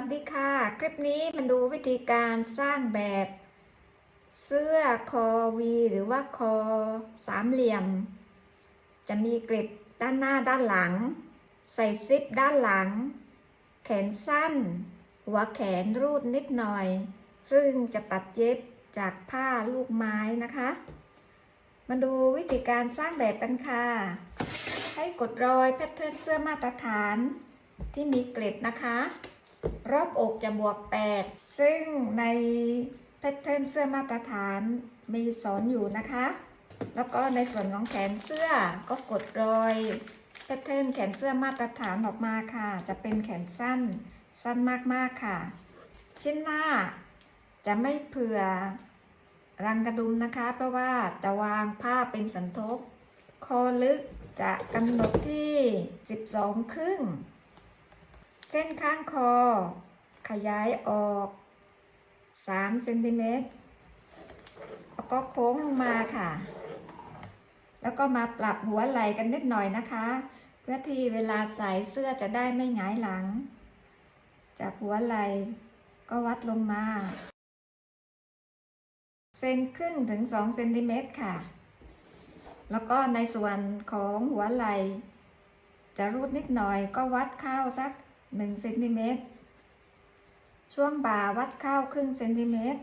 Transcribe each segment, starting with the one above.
สวัสดีค่ะ คลิปนี้มาดูวิธีการสร้างแบบ เสื้อคอวีหรือว่าคอสามเหลี่ยม จะมีกริดด้านหน้าด้านหลัง ใส่ซิปด้านหลัง แขนสั้น หัวแขนรูดนิดหน่อย ซึ่งจะตัดเย็บจากผ้าลูกไม้นะคะ มาดูวิธีการสร้างแบบกันค่ะ ให้กดรอยแพทเทิร์นเสื้อมาตรฐานที่มีเกล็ดนะคะ รอบอกจะบวก 8 ซึ่งในแพทเทิร์นเสื้อมาตรฐานมีสอนอยู่นะคะ แล้วก็ในส่วนของแขนเสื้อก็กดรอยแพทเทิร์นแขนเสื้อมาตรฐานออกมาค่ะ จะเป็นแขนสั้นสั้นมากๆค่ะ ชิ้นหน้าจะไม่เผื่อรังกระดุมนะคะ เพราะว่าจะวางผ้าเป็นสันทบคอลึกจะกำหนดที่ 12 ครึ่ง เส้นข้างคอ ขยายออก3เซนติเมตรแล้วก็โค้งลงมาค่ะ แล้วก็มาปรับหัวไหล่กันนิดหน่อยนะคะ เพื่อที่เวลาใส่เสื้อจะได้ไม่หงายหลัง จากหัวไหล่ก็วัดลงมาเซนครึ่งถึง2เซนติเมตรค่ะ แล้วก็ในส่วนของหัวไหล่จะรูดนิดหน่อยก็วัดเข้าสัก 1เซนติเมตร ช่วงบ่าวัดเข้าครึ่งเซนติเมตร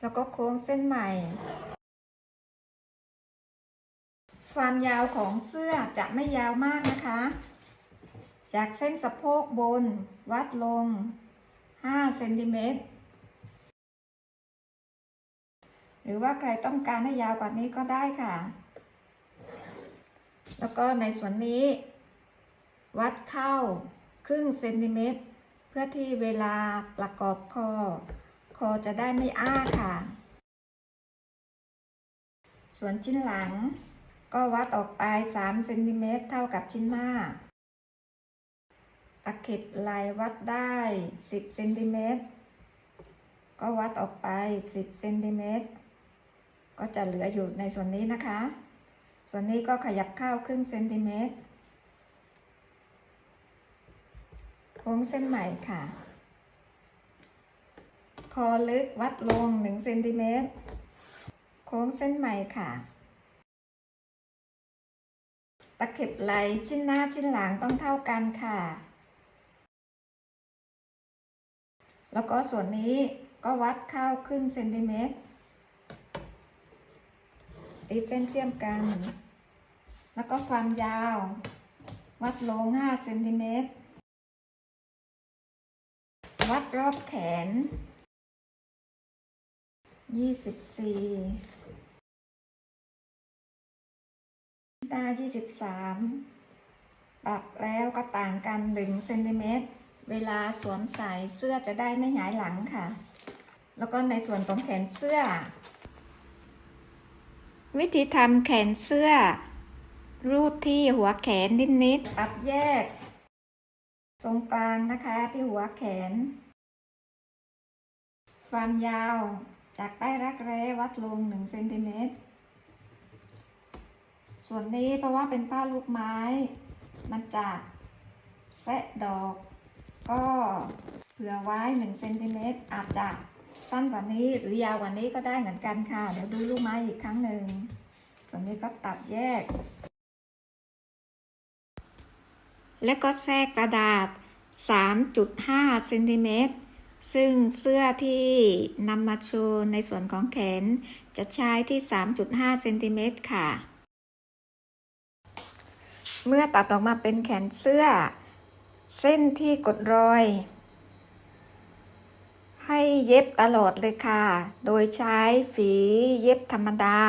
แล้วก็โค้งเส้นใหม่ ความยาวของเสื้อจะไม่ยาวมากนะคะ จากเส้นสะโพกบน วัดลง 5 เซนติเมตร หรือว่าใครต้องการให้ยาวกว่านี้ก็ได้ค่ะ แล้วก็ในส่วนนี้ วัดเข้าครึ่งเซนติเมตร เพื่อที่เวลาประกอบคอ คอจะได้ไม่อ้าค่ะ ส่วนชิ้นหลัง ก็วัดออกไป 3 เซนติเมตรเท่ากับชิ้นหน้า ตะเข็บไหลวัดได้ 10 เซนติเมตร ก็วัดออกไป 10 เซนติเมตร ก็จะเหลืออยู่ในส่วนนี้นะคะ ส่วนนี้ก็ขยับเข้าครึ่งเซนติเมตร โค้งเส้นใหม่ค่ะ คอลึกวัดลง1เซนติเมตร โค้งเส้นใหม่ค่ะ ตะเข็บไหลชิ้นหน้าชิ้นหลังต้องเท่ากันค่ะ แล้วก็ส่วนนี้ก็วัดเข้าครึ่งเซนติเมตรตีเส้นเชื่อมกัน แล้วก็ความยาว วัดลง5เซนติเมตร วัดรอบแขน24หน้า23ปรับแล้วก็ต่างกัน1เซนติเมตร เวลาสวมใส่เสื้อจะได้ไม่หงายหลังค่ะ แล้วก็ในส่วนของแขนเสื้อ วิธีทำแขนเสื้อ รูดที่หัวแขนนิดๆตัดแยก ตรงกลางนะคะที่หัวแขน ความยาวจากใต้รักแร้วัดลง1เซนติเมตร ส่วนนี้เพราะว่าเป็นผ้าลูกไม้ มันจะแซะดอก ก็เผื่อไว้1เซนติเมตรอาจจะสั้นกว่านี้หรือยาวกว่านี้ก็ได้เหมือนกันค่ะ เดี๋ยวดูลูกไม้อีกครั้งหนึ่งส่วนนี้ก็ตัดแยก และก็แทรกกระดาษ 3.5เซนติเมตรซึ่งเสื้อที่นำมาโชว์ในส่วนของแขน จะใช้ที่ 3.5เซนติเมตรค่ะ เมื่อตัดออกมาเป็นแขนเสื้อ เส้นที่กดรอย ให้เย็บตลอดเลยค่ะ โดยใช้ฝีเย็บธรรมดา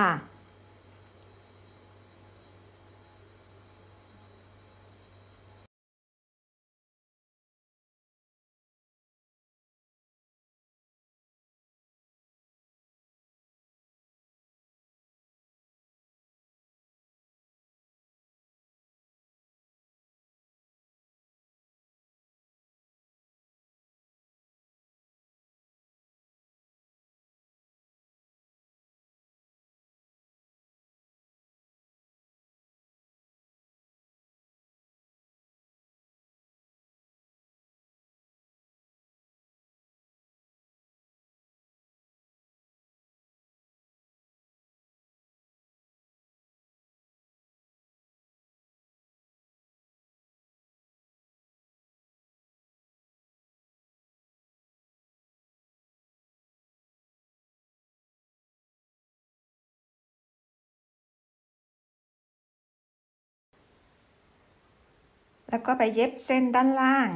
แล้วก็ไปเย็บเส้นด้านล่าง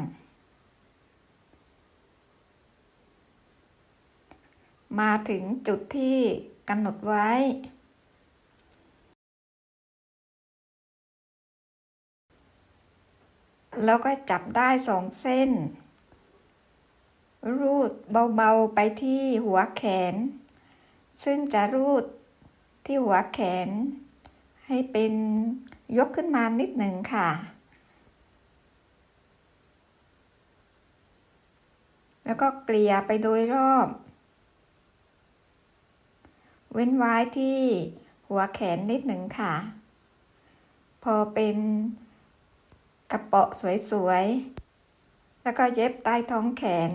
มาถึงจุดที่กำหนดไว้ แล้วก็จับได้สองเส้น รูดเบาๆไปที่หัวแขน ซึ่งจะรูดที่หัวแขน ให้เป็นยกขึ้นมานิดหนึ่งค่ะ แล้วก็เกลี่ยไปโดยรอบ เว้นไว้ที่หัวแขนนิดหนึ่งค่ะ พอเป็นกระเป๋ะสวยๆ แล้วก็เย็บใต้ท้องแขน